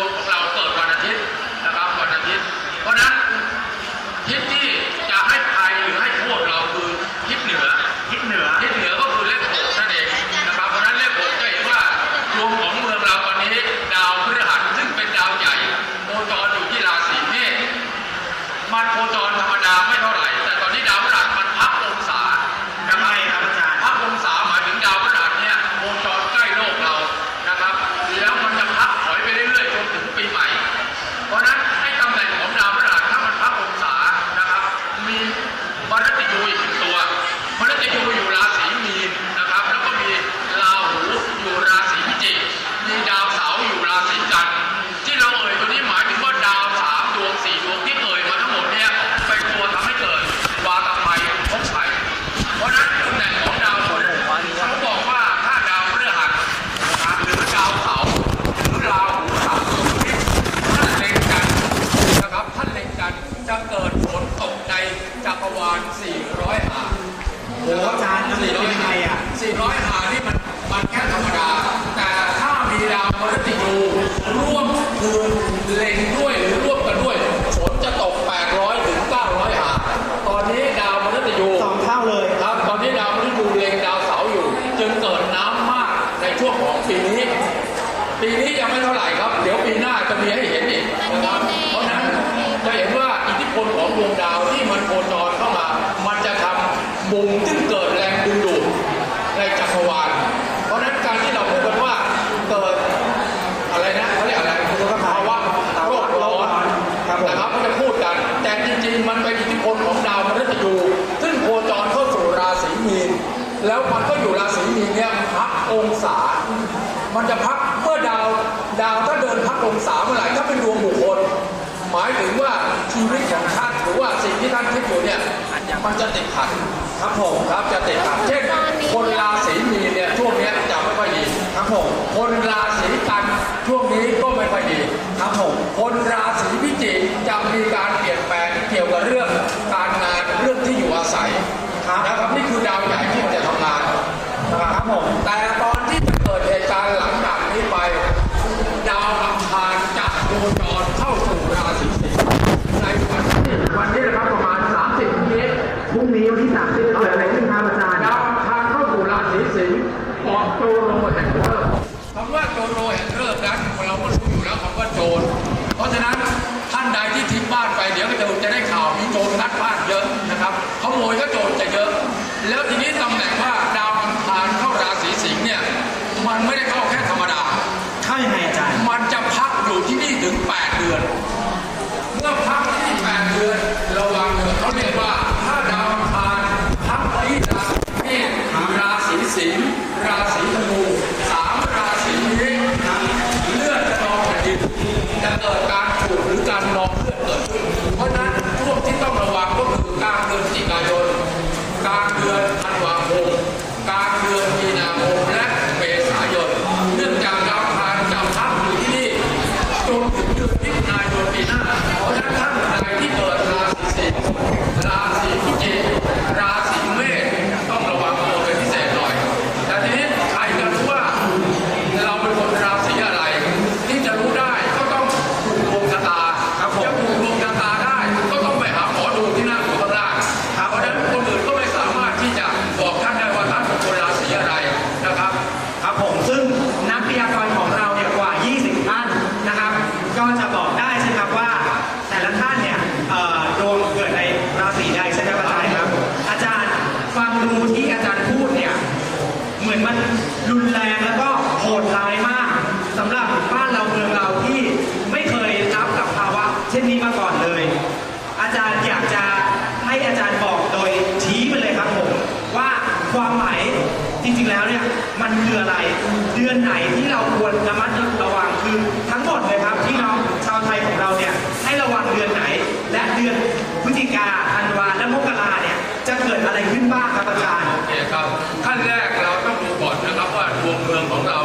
ของเรา มุมที่เกิดแรงดึงดูดในจักรวาล เพราะนั้นการที่เราพูดกันว่าเกิดอะไรนะเขาเรียกอะไรภาวะโลกร้อนนะครับก็จะพูดกัน แต่จริงๆ มันเป็นอิทธิพลของดาวมฤตยูซึ่งโคจรเข้าสู่ราศีมีน แล้วมันก็อยู่ราศีมีนเนี่ยพักองศา มันจะพักเมื่อดาวดาวถ้าเดินพักองศาเมื่อไหร่ถ้าเป็นดวงบุคคลหมายถึงว่าชีวิตของท่านหรือว่าสิ่งที่ท่านคิดอยู่เนี่ยมันจะติดขัด ครับผมครับจะติดขัดเช่นคนราศีมีเนี่ยช่วงนี้จะไม่ค่อยดีครับผมคนราศีกันช่วงนี้ก็ไม่ค่อยดีครับผมคนราศีพิจิกจะมีการเปลี่ยนแปลงเกี่ยวกับเรื่อง ว่าด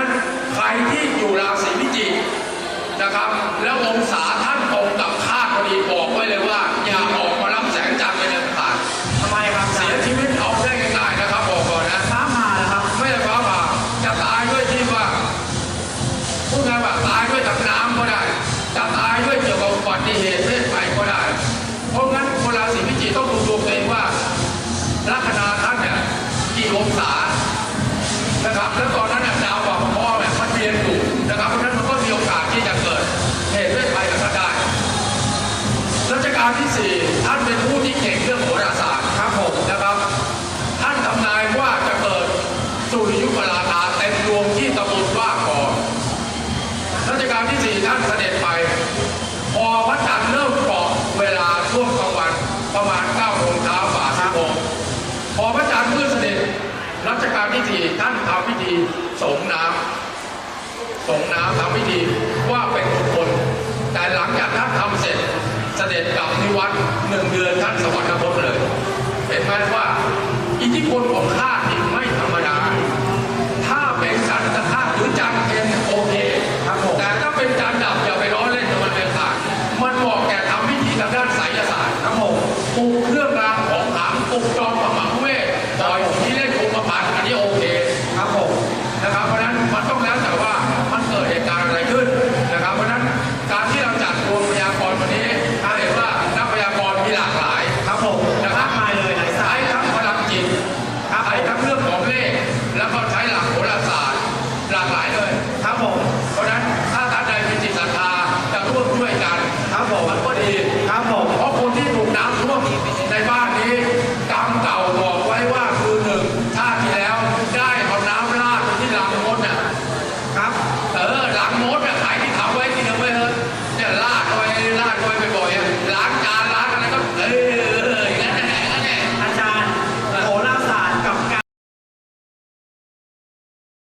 นั้นใครที่อยู่ราศีพิจิกนะครับ แล้วองศา ส่งน้ำทำพิธีว่าเป็นคนแต่หลังจากท่านทำเสร็จเสด็จกลับที่วัดหนึ่งเดือนท่านสวรรคตเลยเห็นไหมว่า อิทธิพลของข้า